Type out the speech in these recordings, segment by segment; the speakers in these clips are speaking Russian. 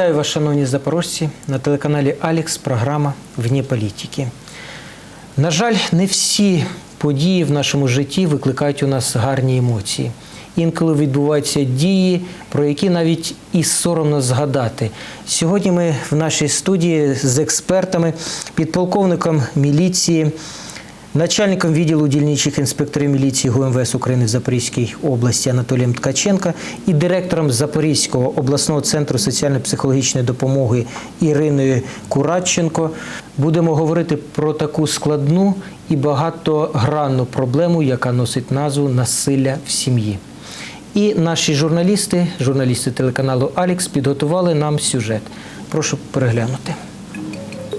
Вітаю вас, шановні запорожці, на телеканалі Алікс. Програма Вні політики. На жаль, не всі події в нашому житті викликають у нас гарні емоції. Інколи відбуваються дії, про які навіть і соромно згадати. Сьогодні ми в нашій студії з експертами, підполковником міліції, начальником відділу дільничих інспекторів міліції ГУМВС України в Запорізькій області Анатолієм Ткаченка і директором Запорізького обласного центру соціально-психологічної допомоги Іриною Курадченко будемо говорити про таку складну і багатогранну проблему, яка носить назву насилля в сім'ї. І наші журналісти, журналісти телеканалу Алікс, підготували нам сюжет. Прошу переглянути.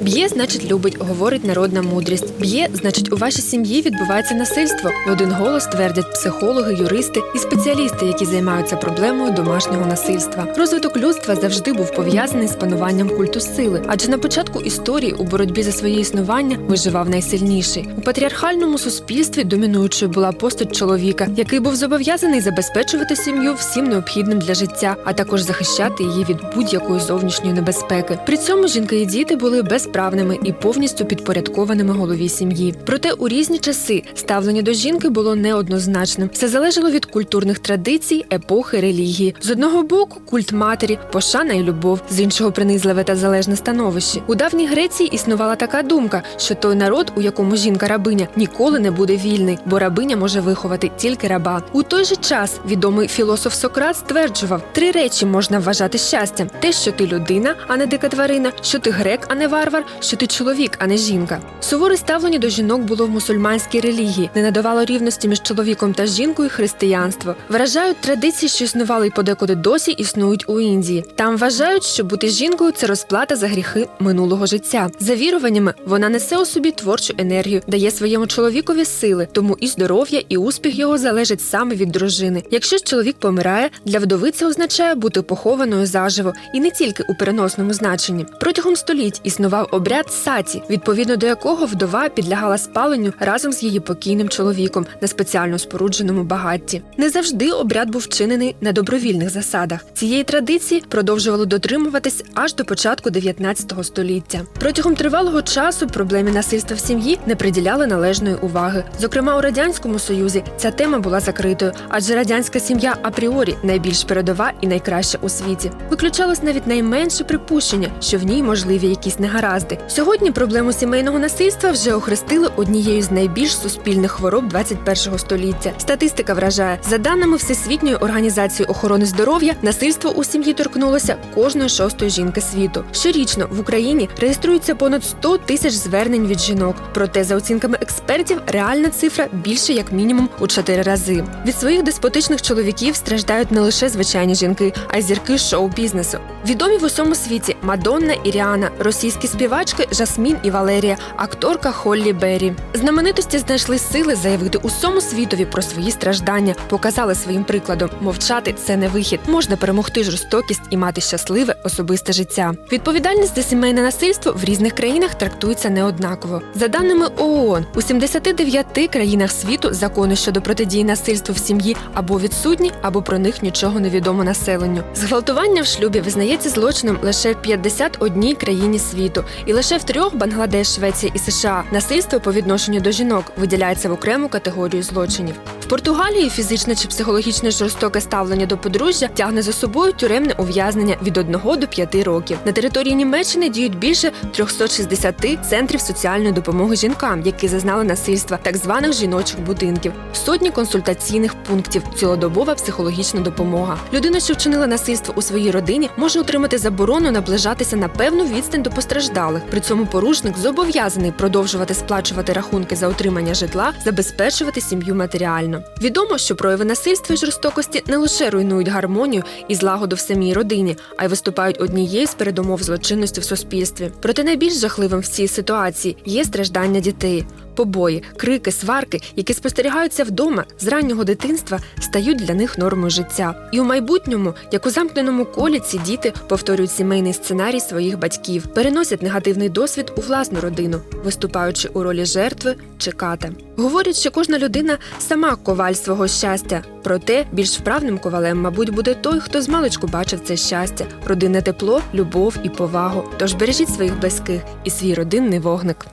Б'є, значить, любить, говорить народна мудрість. Б'є, значить, у вашій сім'ї відбувається насильство. В один голос твердять психологи, юристи і спеціалісти, які займаються проблемою домашнього насильства. Розвиток людства завжди був пов'язаний з пануванням культу сили, адже на початку історії у боротьбі за своє існування виживав найсильніший. У патріархальному суспільстві домінуючою була постать чоловіка, який був зобов'язаний забезпечувати сім'ю всім необхідним для життя, а також захищати її від будь-якої зовнішньої небезпеки. При цьому жінки і діти були безправними і повністю підпорядкованими голові сім'ї. Проте у різні часи ставлення до жінки було неоднозначним. Все залежало від культурних традицій, епохи, релігії. З одного боку культ матері, пошана і любов, з іншого принизливе та залежне становище. У давній Греції існувала така думка, що той народ, у якому жінка рабиня, ніколи не буде вільний, бо рабиня може виховати тільки раба. У той же час відомий філософ Сократ стверджував, три речі можна вважати щастям: те, що ти людина, а не дика тварина, що ти грек, а не варвар, що ти чоловік, а не жінка. Суворе ставлення до жінок було в мусульманській релігії, не надавало рівності між чоловіком та жінкою християнство. Вражають традиції, що існували і подекуди досі існують у Індії. Там вважають, що бути жінкою це розплата за гріхи минулого життя. За віруваннями, вона несе у собі творчу енергію, дає своєму чоловікові сили, тому і здоров'я, і успіх його залежить саме від дружини. Якщо ж чоловік помирає, для вдови це означає бути похованою заживо, і не тільки у переносному значенні. Протягом століть існував обряд саті, відповідно до якого вдова підлягала спаленню разом з її покійним чоловіком на спеціально спорудженому багатті. Не завжди обряд був вчинений на добровільних засадах. Цієї традиції продовжували дотримуватись аж до початку 19 століття. Протягом тривалого часу проблемі насильства в сім'ї не приділяли належної уваги. Зокрема, у радянському союзі ця тема була закритою, адже радянська сім'я апріорі найбільш передова і найкраща у світі. Виключалось навіть найменше припущення, що в ній можливі якісь негаразди. Сьогодні проблему сімейного насильства вже охрестили однією з найбільш суспільних хвороб 21 століття. Статистика вражає за даними Всесвітньої організації охорони здоров'я, насильство у сім'ї торкнулося кожної шостої жінки світу. Щорічно в Україні реєструється понад 100 тисяч звернень від жінок. Проте, за оцінками експертів, реальна цифра більше як мінімум у чотири рази. Від своїх деспотичних чоловіків страждають не лише звичайні жінки, а й зірки шоу-бізнесу. Відомі в усьому світі Мадонна і Ріана, російські співачки Жасмін і Валерія, акторка Холлі Беррі. Знаменитості знайшли сили заявити усьому світові про свої страждання, показали своїм прикладом. Мовчати це не вихід. Можна перемогти жорстокість і мати щасливе особисте життя. Відповідальність за сімейне насильство в різних країнах трактується неоднаково. За даними ООН, у 79 країнах світу закони щодо протидії насильству в сім'ї або відсутні, або про них нічого не відомо населенню. Зґвалтування в шлюбі визнається злочином лише в 51 країні світу, і лише в трьох Бангладеш, Швеція і США насильство по відношенню до жінок виділяється в окрему категорію злочинів. Португалії фізичне чи психологічне жорстоке ставлення до подружжя тягне за собою тюремне ув'язнення від 1 до 5 років. На території Німеччини діють більше 360 центрів соціальної допомоги жінкам, які зазнали насильства, так званих жіночих будинків, сотні консультаційних пунктів, цілодобова психологічна допомога. Людина, що вчинила насильство у своїй родині, може отримати заборону наближатися на певну відстань до постраждалих. При цьому порушник зобов'язаний продовжувати сплачувати рахунки за отримання житла, забезпечувати сім'ю матеріально. Відомо, що прояви насильства і жорстокості не лише руйнують гармонію і злагоду в самій родині, а й виступають однією з передумов злочинності в суспільстві. Проте найбільш жахливим в цій ситуації є страждання дітей. Побої, крики, сварки, які спостерігаються вдома з раннього дитинства, стають для них нормою життя. І у майбутньому, як у замкненому колі, ці діти повторюють сімейний сценарій своїх батьків, переносять негативний досвід у власну родину, виступаючи у ролі жертви чи ката. Говорять, що кожна людина сама коваль свого щастя. Проте більш вправним ковалем, мабуть, буде той, хто змалечку бачив це щастя, родинне тепло, любов і повагу. Тож бережіть своїх близьких і свій родинний вогник.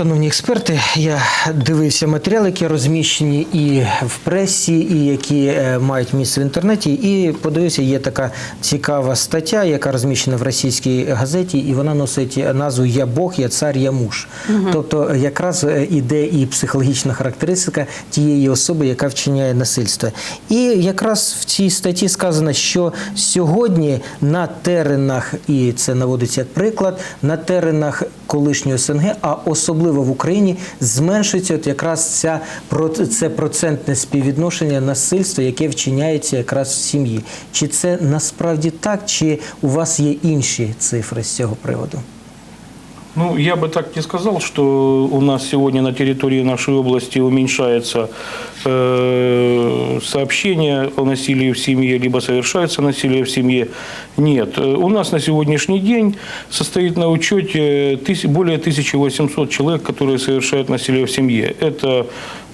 Шановні експерти, я дивився матеріали, які розміщені і в пресі, і які е, мають місце в інтернеті. І подивився, є така цікава стаття, яка розміщена в російській газеті, і вона носить назву Я Бог, я цар, я муж. Тобто, якраз е, іде і психологічна характеристика тієї особи, яка вчиняє насильство. І якраз в цій статті сказано, що сьогодні на теренах, і це наводиться як приклад, на теренах колишнього СНГ, а особливо в Україні, зменшується от якраз ця це процентне співвідношення насильства, яке вчиняється якраз в сім'ї. Чи це насправді так, чи у вас є інші цифри з цього приводу? Ну, я бы так не сказал, что у нас сегодня на территории нашей области уменьшается э, сообщение о насилии в семье, либо совершается насилие в семье. Нет. У нас на сегодняшний день состоит на учете более 1800 человек, которые совершают насилие в семье. Это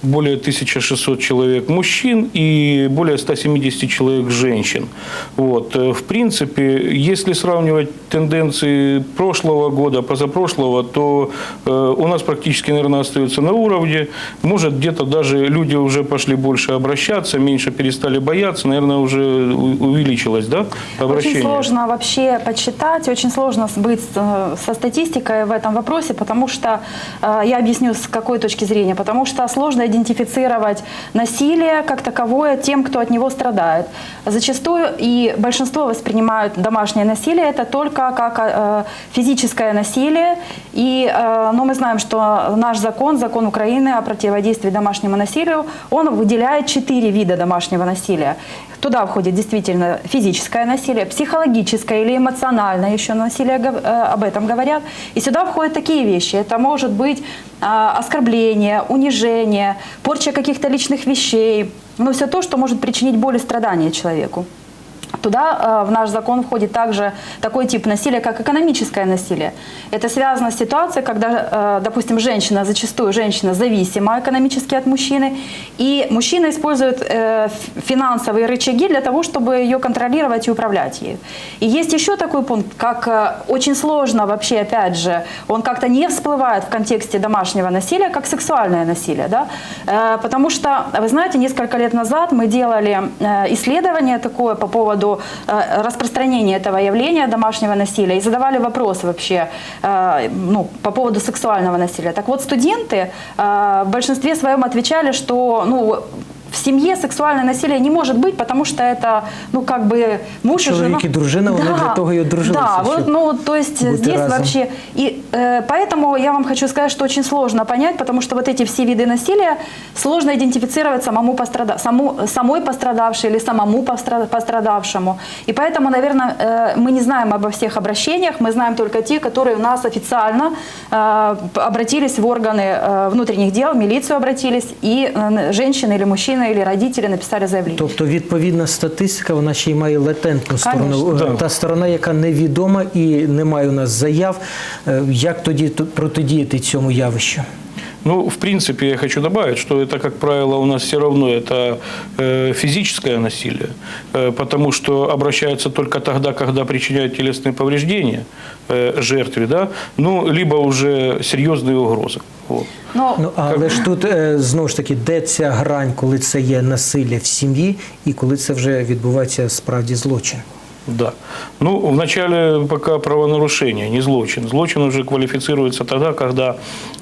более 1600 человек мужчин и более 170 человек женщин. Вот. Э, В принципе, если сравнивать тенденции прошлого года, позапрошлого, то э, у нас практически, наверное, остается на уровне. Может, где-то даже люди уже пошли больше обращаться, меньше перестали бояться, наверное, уже увеличилось, да, обращение? Очень сложно вообще подсчитать, очень сложно быть э, со статистикой в этом вопросе, потому что, я объясню с какой точки зрения, потому что сложно идентифицировать насилие как таковое тем, кто от него страдает. Зачастую и большинство воспринимают домашнее насилие это только как э, физическое насилие, и, э, но мы знаем, что наш закон, закон Украины о противодействии домашнему насилию, он выделяет четыре вида домашнего насилия. Туда входит действительно физическое насилие, психологическое или эмоциональное еще насилие, э, об этом говорят. И сюда входят такие вещи. Это может быть а, оскорбление, унижение, порча каких-то личных вещей. Ну, все то, что может причинить боль и страдания человеку. Туда э, в наш закон входит также такой тип насилия, как экономическое насилие. Это связано с ситуацией, когда, э, допустим, женщина, зачастую женщина зависима экономически от мужчины, и мужчина использует э, финансовые рычаги для того, чтобы ее контролировать и управлять ею. И есть еще такой пункт, как очень сложно вообще, опять же, он как-то не всплывает в контексте домашнего насилия, как сексуальное насилие, да? Потому что, вы знаете, несколько лет назад мы делали исследование такое по поводу э, распространения этого явления домашнего насилия и задавали вопросы вообще э, ну, по поводу сексуального насилия. Так вот, студенты э, в большинстве своем отвечали, что ну, в семье сексуальное насилие не может быть, потому что это, ну, как бы муж и жена. Чоловік і дружина, вони для того і одружилися, Да, вот, щоб ну, то есть бути здесь разом. вообще... И э, поэтому я вам хочу сказать, что очень сложно понять, потому что вот эти все виды насилия сложно идентифицировать самому пострада... саму... самой пострадавшей или самому постра- пострадавшему. И поэтому, наверное, э, мы не знаем обо всех обращениях, мы знаем только те, которые у нас официально э, обратились в органы э, внутренних дел, в милицию обратились, и э, женщины или мужчины или родители написали заявление. Тобто відповідна статистика, вона ще й має латентну сторону, Конечно. Е, та сторона, яка невідома і немає у нас заяв. Е, Як тоді протидіяти цьому явищу? Ну, в принципе, я хочу добавить, что это, как правило, у нас все равно это э, физическое насилие, э, потому что обращаются только тогда, когда причиняют телесные повреждения э, жертве, да, ну, либо уже серьезные угрозы. Вот. Но Ну але ж тут е, знову ж таки, де ця грань, коли це є насилля в сім'ї, і коли це вже відбувається справді злочин? Да. Ну, вначале пока правонарушение, не злочин. Злочин уже квалифицируется тогда, когда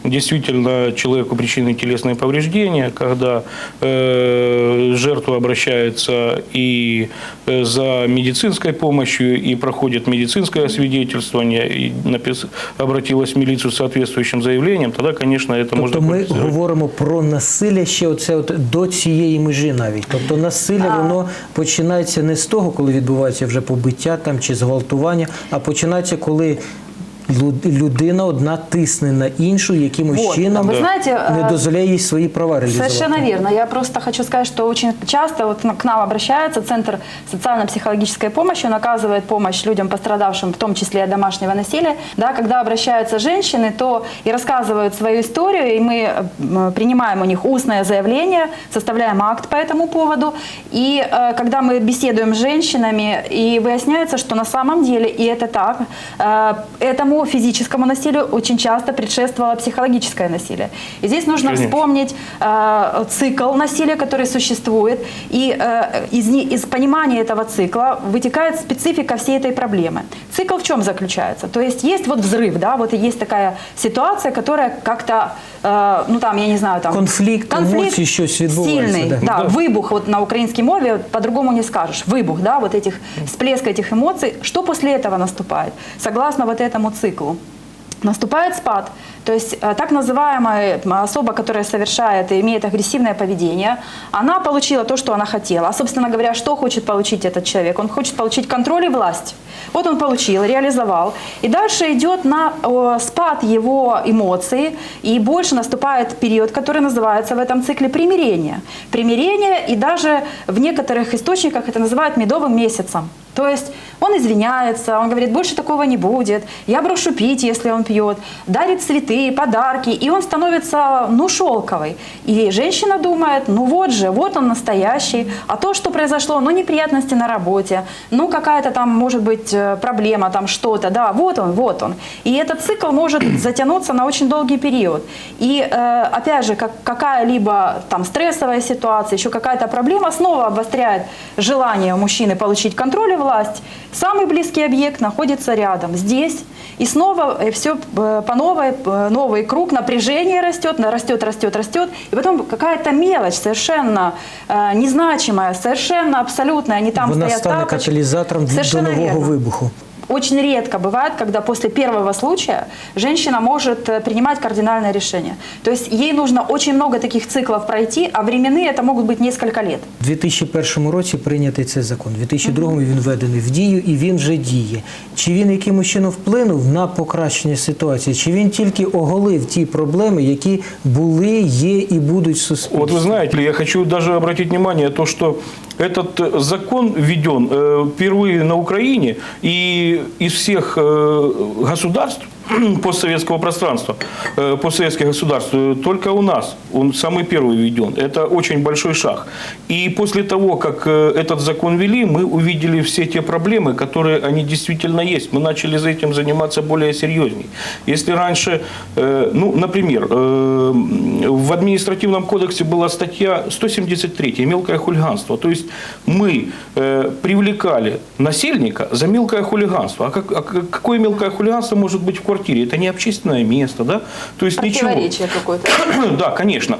действительно человеку причинены телесные повреждения, когда э, жертва обращается и э, за медицинской помощью, и проходит медицинское освидетельствование, и напис- обратилась в милицию с соответствующим заявлением, тогда, конечно, это Тобто можно ми квалифицировать. говоримо про насилля ще оце от до цієї межі навіть. Тобто насилля воно починається не з того, коли відбувається вже побиття там чи зґвалтування, а починається, коли лю- людина одна тисне на іншу, якимось Вот. чином Вы знаете, не э, дозволяє їй свої права реалізувати. Совершенно верно. Я просто хочу сказать, что очень часто вот на- к нам обращается Центр социально-психологической помощи. Он оказывает помощь людям, пострадавшим, в том числе от домашнего насилия. Да, когда обращаются женщины, то и рассказывают свою историю, и мы м, принимаем у них устное заявление, составляем акт по этому поводу. И э, когда мы беседуем с женщинами, и выясняется, что на самом деле, и это так, э, этому физическому насилию очень часто предшествовало психологическое насилие. И здесь нужно Конечно. вспомнить э, цикл насилия, который существует, и э, из, из понимания этого цикла вытекает специфика всей этой проблемы. Цикл в чем заключается? То есть есть вот взрыв, да, вот и есть такая ситуация, которая как-то, ну там, я не знаю, там... Конфликт, емоції, щось відбувається, сильный, да. да, Да. выбух, вот на украинской мове по-другому не скажешь, выбух, да, вот этих, всплеск этих эмоций, что после этого наступает, согласно вот этому циклу? Наступает спад. То есть э, так называемая особа, которая совершает и имеет агрессивное поведение, она получила то, что она хотела. А, собственно говоря, что хочет получить этот человек? Он хочет получить контроль и власть. Вот он получил, реализовал. И дальше идет на спад его эмоций, и больше наступает период, который называется в этом цикле примирение. Примирение, и даже в некоторых источниках это называют медовым месяцем. То есть он извиняется, он говорит, больше такого не будет, я брошу пить, если он пьет, дарит цветы, подарки, и он становится, ну, шелковый. И женщина думает, ну вот же, вот он настоящий, а то, что произошло, ну, неприятности на работе, ну, какая-то там, может быть, э, проблема, там что-то, да, вот он, вот он. И этот цикл может затянуться на очень долгий период. И, э, опять же, как, какая-либо там стрессовая ситуация, еще какая-то проблема снова обостряет желание у мужчины получить контроль и власть. Самый близкий объект находится рядом, здесь. И снова все по новой, э, новый круг напряжения растет, на- растет, растет, растет. И потом какая-то мелочь совершенно э, незначимая, совершенно абсолютная. Они там Вона стоят стане тапочки. каталізатором до нового верно. вибуху. Очень редко бывает, когда после первого случая женщина может э, принимать кардинальное решение. То есть ей нужно очень много таких циклов пройти, а временные это могут быть несколько лет. У 2001 році прийнятий цей закон. У 2002 він введений в дію і він вже діє. Чи він якимось чином вплинув на покращення ситуації? Чи він тільки оголив ті проблеми, які були, є і будуть в суспільстві? Вот вы знаете, я хочу даже обратить внимание то, что этот э, закон введен э, впервые на Украине и из всех э, государств постсоветского пространства, э, постсоветских государств, только у нас он самый первый введен. Это очень большой шаг. И после того, как э, этот закон ввели, мы увидели все те проблемы, которые они действительно есть. Мы начали за этим заниматься более серьезней. Если раньше, э, ну, например, в административном кодексе была статья 173 «Мелкое хулиганство». То есть мы привлекали насильника за мелкое хулиганство. А, как- а как- какое мелкое хулиганство может быть в квартире? Это не общественное место, да? То есть ничего. Противоречие какое-то. Да, конечно.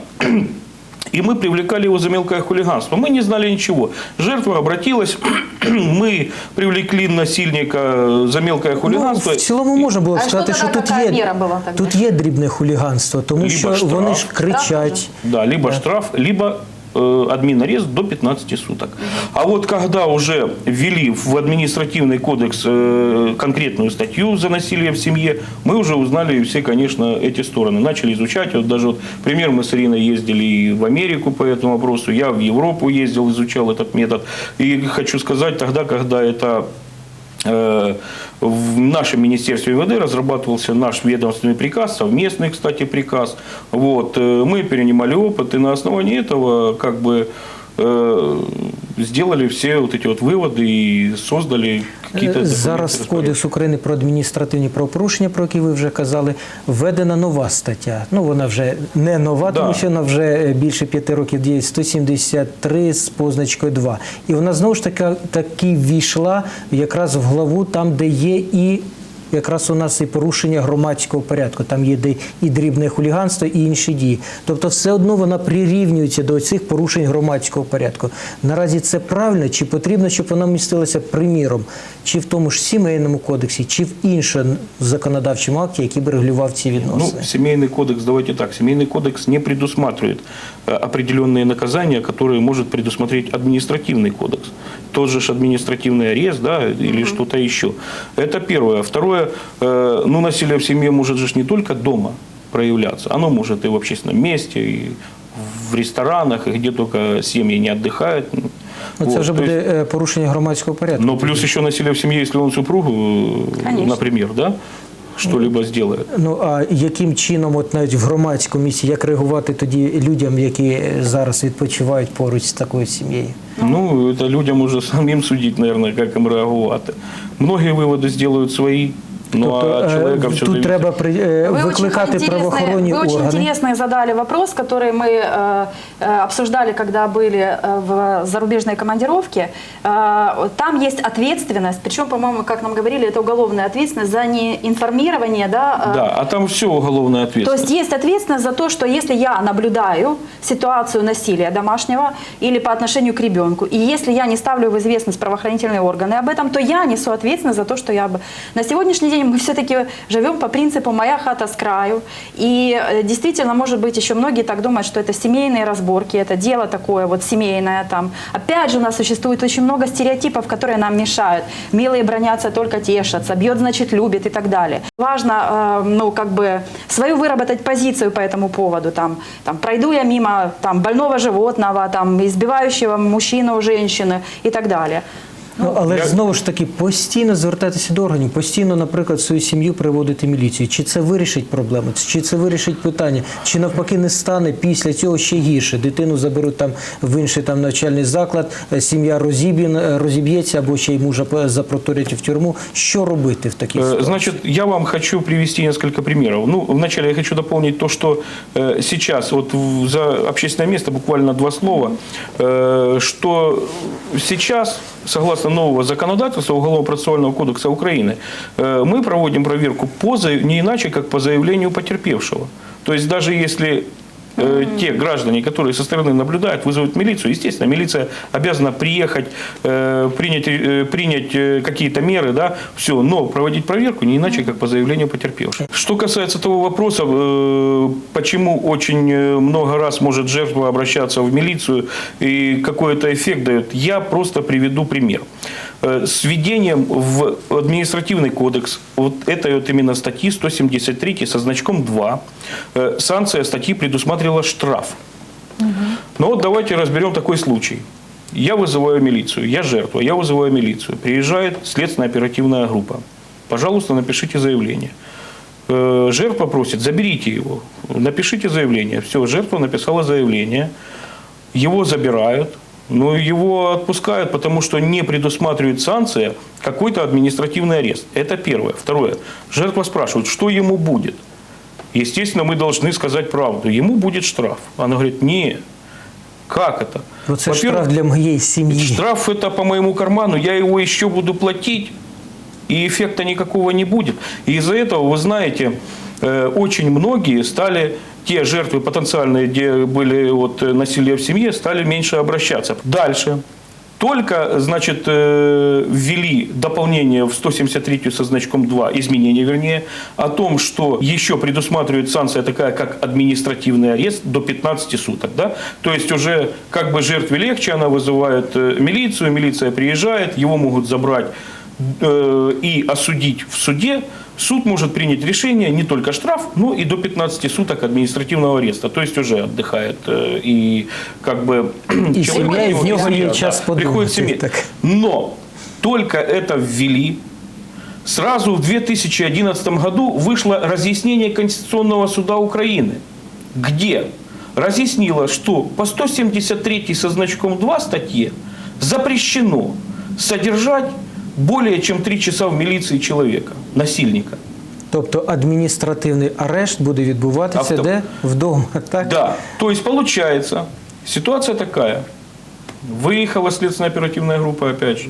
И мы привлекали его за мелкое хулиганство. Мы не знали ничего. Жертва обратилась, мы привлекли насильника за мелкое Ну, хулиганство. в цілому можна було А що сказати, що тоді тут така є, міра була тоді? тут є дрібне хуліганство, тому Либо що штраф. вони ж кричать. Да, либо штраф, либо э, админарест до 15 суток. А вот когда уже ввели в административный кодекс э, конкретную статью за насилие в семье, мы уже узнали все, конечно, эти стороны. Начали изучать. Вот даже вот, пример, мы с Ириной ездили и в Америку по этому вопросу, я в Европу ездил, изучал этот метод. И хочу сказать, тогда, когда это Э, в нашем Министерстве МВД разрабатывался наш ведомственный приказ, совместный, кстати, приказ. Вот. э, Мы перенимали опыт, и на основании этого как бы э, сделали все вот эти вот выводы и создали какие-то... Е, Зараз в Кодекс України про адміністративні правопорушення, про які ви вже казали, введена нова стаття. Ну вона вже не нова, Да. тому що вона вже е, більше п'яти років діє 173 з позначкою 2. І вона знову ж таки таки ввійшла якраз в главу там, де є і якраз у нас і порушення громадського порядку. Там є де і дрібне хуліганство, і інші дії. Тобто, все одно вона прирівнюється до цих порушень громадського порядку. Наразі це правильно, чи потрібно, щоб вона містилася приміром, чи в тому ж сімейному кодексі, чи в іншому законодавчому акті, який би регулював ці Ну, відносини. семейный кодекс, давайте так, семейный кодекс не предусматривает э, определенные наказания, которые может предусмотреть административный кодекс. Тот же административный арест, да, или что-то еще. Это первое. Второе, э, ну, насилие в семье может же не только дома проявляться, оно может и в общественном месте, и в ресторанах, и где только семьи не отдыхают. Ну, це Вот, вже есть- буде е, порушення громадського порядку. но плюс еще насилие в семье, если он супругу, э, Конечно. например, да, что-либо сделает. Ну а яким чином, от навіть в громадському місці, як реагувати тоді людям, які зараз відпочивають поруч з такою сім'єю? Ну, это людям уже самим судить, наверное, как им реагувати. Многие выводы сделают свои, Ну тобто а человека все тут треба при- викликати очень, интересные, правоохоронні вы органи. интересный задали вопрос, который мы э, э, обсуждали, когда были э, в зарубежной командировке. Э, там есть ответственность, причем, по-моему, как нам говорили, это уголовная ответственность за неинформирование. Да, э, Да, а там все уголовная То ответственность. есть есть ответственность за то, что если я наблюдаю ситуацию насилия домашнего или по отношению к ребенку, и если я не ставлю в известность правоохранительные органы об этом, то я несу ответственность за то, что я... бы- На сегодняшний день мы все-таки живем по принципу «моя хата с краю». И э, действительно, может быть, еще многие так думают, что это семейные разборки, это дело такое вот семейное там. Опять же, у нас существует очень много стереотипов, которые нам мешают. Милые бронятся, только тешатся, бьет, значит, любит и так далее. Важно, э, ну, как бы, свою выработать позицию по этому поводу. Там, там, пройду я мимо там, больного животного, там, избивающего мужчину, женщины и так далее. Ну, але я- ж знову ж таки постійно звертатися до органів, постійно, наприклад, свою сім'ю приводити міліцію. Чи це вирішить проблему, чи це вирішить питання, чи навпаки не стане після цього ще гірше. Дитину заберуть там в інший там навчальний заклад, е, сім'я розіб'є, е, розіб'ється або ще й мужа по- запроторять в тюрму. Що робити в такій Э, ситуації? Значит, я вам хочу привести несколько примеров. Ну, вначале я хочу дополнить то, что э, сейчас, вот в- за общественное место буквально два слова, э, что сейчас, согласно нового законодательства Уголовно-процессуального кодекса Украины, э, мы проводим проверку по, не иначе, как по заявлению потерпевшего. То есть даже если э, те граждане, которые со стороны наблюдают, вызовут милицию, естественно, милиция обязана приехать, э, принять, э, принять э, какие-то меры, да, все, но проводить проверку не иначе, как по заявлению потерпевшего. Что касается того вопроса, почему очень много раз может жертва обращаться в милицию и какой это эффект дает, я просто приведу пример. Э, С введением в административный кодекс вот этой вот именно статьи 173 со значком 2 э, санкция статьи предусматривала штраф. Но вот давайте разберем такой случай. Я вызываю милицию, я жертва, я вызываю милицию. Приезжает следственная оперативная группа. Пожалуйста, напишите заявление. Э, Жертва просит, заберите его, напишите заявление. Все, жертва написала заявление, его забирают, но его отпускают, потому что не предусматривает санкция какой-то административный арест. Это первое. Второе. Жертва спрашивает, что ему будет. Естественно, мы должны сказать правду. Ему будет штраф. Она говорит, не, как это? Ну, це Во-первых, штраф для моєї сім'ї. Штраф это по моему карману, я его еще буду платить, и эффекта никакого не будет. И из-за этого, вы знаете, э, очень многие стали, те жертвы потенциальные, где были вот, насилие в семье, стали меньше обращаться. Дальше. Только, значит, э, ввели дополнение в 173 со значком 2, изменение вернее, о том, что еще предусматривает санкция такая, как административный арест до 15 суток. Да? То есть уже как бы жертве легче, она вызывает э, милицию, милиция приезжает, его могут забрать э, и осудить в суде. Суд может принять решение не только штраф, но и до 15 суток административного ареста. То есть уже отдыхает э, и как бы... И семья, и в приходит, него семья, час да, приходит подумать, семья. так. Но только это ввели, сразу в 2011 году вышло разъяснение Конституционного суда Украины, где разъяснило, что по 173 со значком 2 статье запрещено содержать более чем 3 часа в милиции человека, насильника. Тобто адміністративний арешт буде відбуватися Авто- де? Вдома. Так? Да, то есть получается, ситуация такая. Выехала следственная оперативная группа, опять же.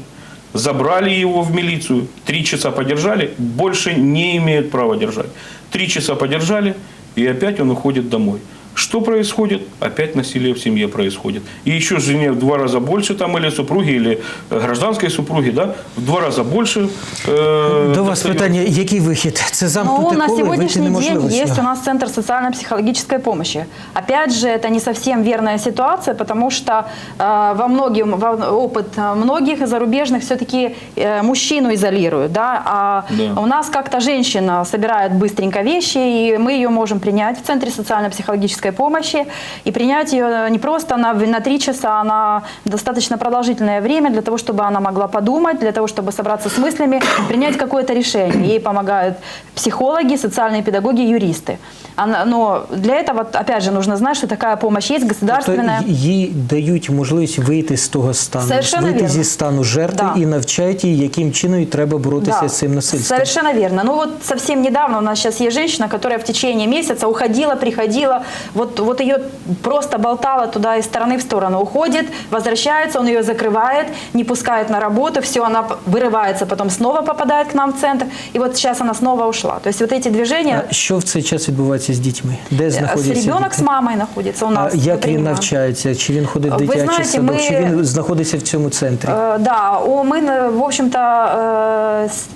забрали его в милицию, три часа подержали, больше не имеют права держать. Три часа подержали, и опять он уходит домой. Что происходит? Опять насилие в семье происходит. И еще жене в два раза больше там или супруги, или э, гражданской супруги, да, в два раза больше. э, До вас питання, який вихід? Це Ну, замкнуте на коло, сегодняшний день есть у нас Центр социально-психологической помощи. Опять же, это не совсем верная ситуация, потому что э, во многим, во, опыт многих зарубежных все-таки э, мужчину изолируют, да, а Да. у нас как-то женщина собирает быстренько вещи, и мы ее можем принять в Центре социально-психологической помощи, и принять ее не просто на, на три часа, а на достаточно продолжительное время для того, чтобы она могла подумать, для того, чтобы собраться с мыслями, принять какое-то решение. Ей помогают психологи, социальные педагоги, юристы. Она- но для этого, опять же, нужно знать, что такая помощь есть государственная. Тобто їй дають можливість вийти з того стану, Совершенно вийти вірно. зі стану жертви Да. і навчають її, яким чином їй треба боротися Да, з цим насильством. Совершенно верно. Ну вот совсем недавно у нас сейчас есть женщина, которая в течение месяца уходила, приходила, вот, вот ее просто болтала туда из стороны в сторону, уходит, возвращается, он ее закрывает, не пускает на работу, все, она п- вырывается, потом снова попадает к нам в центр, и вот сейчас она снова ушла. То есть вот эти движения, А що в цей час відбувається з дітьми? Де э, знаходяться ребенок с діти? мамой находится у А нас. як він принимаем. навчається? Чи він ходить в Ви дитячий знаєте, садок? ми- Чи він знаходиться в цьому центрі? Э, Да, о, мы, на- в общем-то, э, с-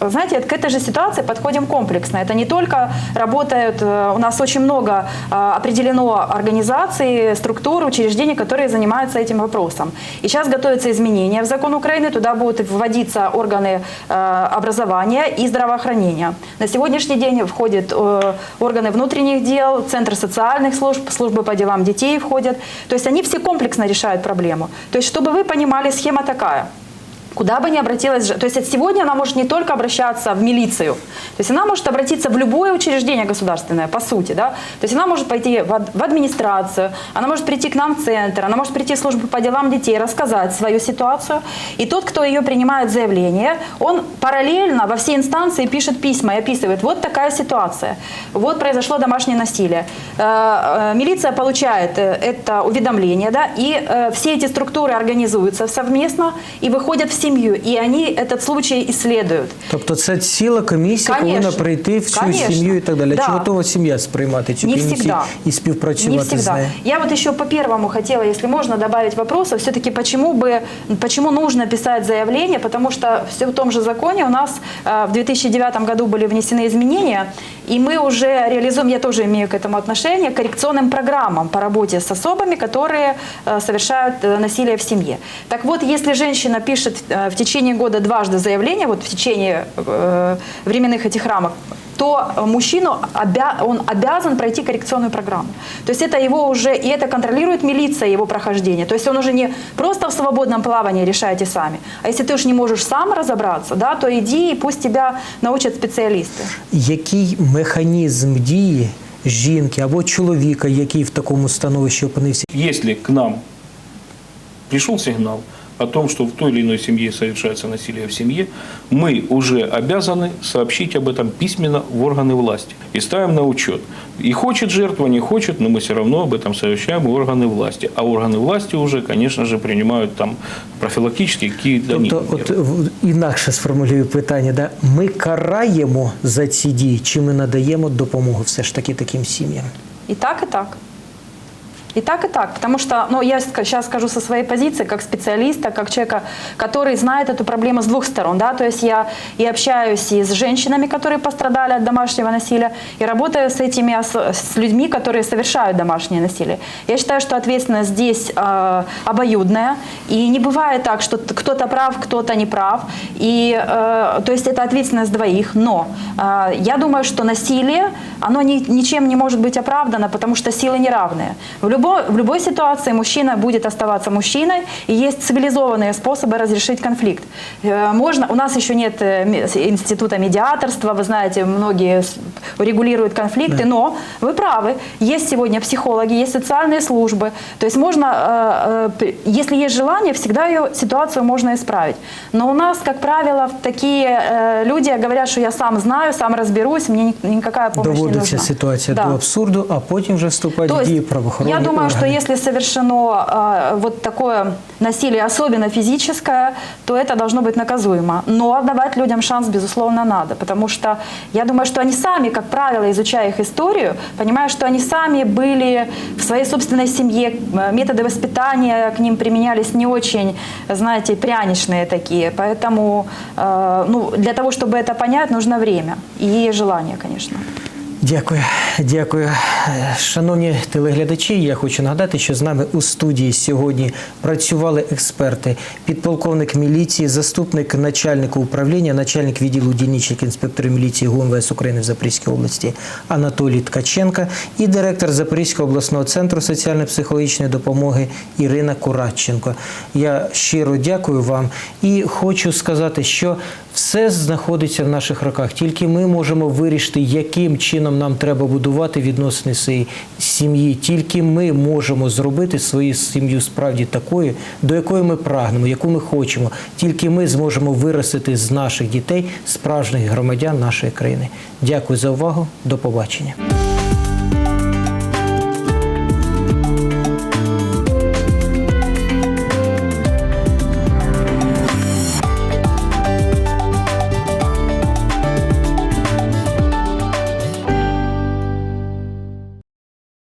э, знаете, к этой же ситуации подходим комплексно. Это не только работают, э, у нас очень много э, определено организаций, структур, учреждений, которые занимаются этим вопросом. И сейчас готовятся изменения в закон Украины, туда будут вводиться органы э, образования и здравоохранения. На сегодняшний день входят э, органы внутренних дел, Центр социальных служб, службы по делам детей входят. То есть они все комплексно решают проблему. То есть, чтобы вы понимали, схема такая. Куда бы ни обратилась, то есть от сегодня она может не только обращаться в милицию, то есть она может обратиться в любое учреждение государственное, по сути, да, то есть она может пойти в, ад- в администрацию, она может прийти к нам в центр, она может прийти в службу по делам детей, рассказать свою ситуацию, и тот, кто ее принимает заявление, он параллельно во все инстанции пишет письма и описывает, вот такая ситуация, вот произошло домашнее насилие. Э, э, Милиция получает э, это уведомление, да, и все эти структуры организуются совместно и выходят в семью, и они этот случай исследуют. Тобто це ціла комісія повинна Конечно. прийти в цю Конечно. сім'ю і так далі. Да. Чи готова сім'я сприймати цю Не комісію всегда. і співпрацювати Не з всегда. нею? Я вот еще по первому хотела, если можно, добавить вопроса. Все-таки почему бы, почему нужно писать заявление? Потому что все в том же законе у нас э, в 2009 году были внесены изменения, и мы уже реализуем, я тоже имею к этому отношение, к коррекционным программам по работе с особами, которые э, совершают э, насилие в семье. Так вот, если женщина пишет э, в течение года дважды заявление, вот в течение э, временных этих рамок, то мужчину обя- он обязан пройти коррекционную программу. То есть это его уже, и это контролирует милиция, его прохождение. То есть он уже не просто в свободном плавании решаете сами. А если ты уж не можешь сам разобраться, да, то иди и пусть тебя научат специалисты. Який механізм дії жінки або чоловіка, який в такому становищі опинився, Если к нам пришел сигнал о том, что в той или иной семье совершается насилие в семье, мы уже обязаны сообщить об этом письменно в органы власти и ставим на учет. И хочет жертва, не хочет, но мы все равно об этом сообщаем в органы власти. А органы власти уже, конечно же, принимают там профилактические какие-то Тобто, меры. от в- інакше сформулюю питання, да? ми караємо за ці дії, чи ми надаємо допомогу все ж таки таким сім'ям? И так, и так. И так, и так. Потому что, ну, я сейчас скажу со своей позиции, как специалиста, как человека, который знает эту проблему с двух сторон. Да? То есть я и общаюсь и с женщинами, которые пострадали от домашнего насилия, и работаю с этими, с людьми, которые совершают домашнее насилие. Я считаю, что ответственность здесь э, обоюдная. И не бывает так, что кто-то прав, кто-то не прав. И, э, то есть это ответственность двоих. Но э, я думаю, что насилие, оно ни- ничем не может быть оправдано, потому что силы неравные. В любой, в любой ситуации мужчина будет оставаться мужчиной, и есть цивилизованные способы разрешить конфликт. Э, Можно, у нас еще нет э, ме- института медиаторства, вы знаете, многие с- регулируют конфликты, но вы правы, есть сегодня психологи, есть социальные службы, то есть можно, э, э, п- если есть желание, всегда ее ситуацию можно исправить. Но у нас, как правило, такие э, люди говорят, что я сам знаю, сам разберусь, мне ни- никакая помощь не Доводиться нужна. ситуація Да. до абсурду, а потім вже вступають То в есть, дії правоохоронні я думаю, думаю, что если совершено э, вот такое насилие, особенно физическое, то это должно быть наказуемо. Но давать людям шанс, безусловно, надо. Потому что я думаю, что они сами, как правило, изучая их историю, понимают, что они сами были в своей собственной семье, методы воспитания к ним применялись не очень, знаете, пряничные такие. Поэтому э, ну, для того, чтобы это понять, нужно время и желание, конечно. Дякую, дякую. Шановні телеглядачі, я хочу нагадати, що з нами у студії сьогодні працювали експерти, підполковник міліції, заступник начальника управління, начальник відділу дільничних інспекторів міліції ГУМВС України в Запорізькій області Анатолій Ткаченка і директор Запорізького обласного центру соціально-психологічної допомоги Ірина Куратченко. Я щиро дякую вам і хочу сказати, що все знаходиться в наших руках. Тільки ми можемо вирішити, яким чином нам треба будувати відносини своєї сім'ї. Тільки ми можемо зробити свою сім'ю справді такою, до якої ми прагнемо, яку ми хочемо. Тільки ми зможемо виростити з наших дітей справжніх громадян нашої країни. Дякую за увагу. До побачення.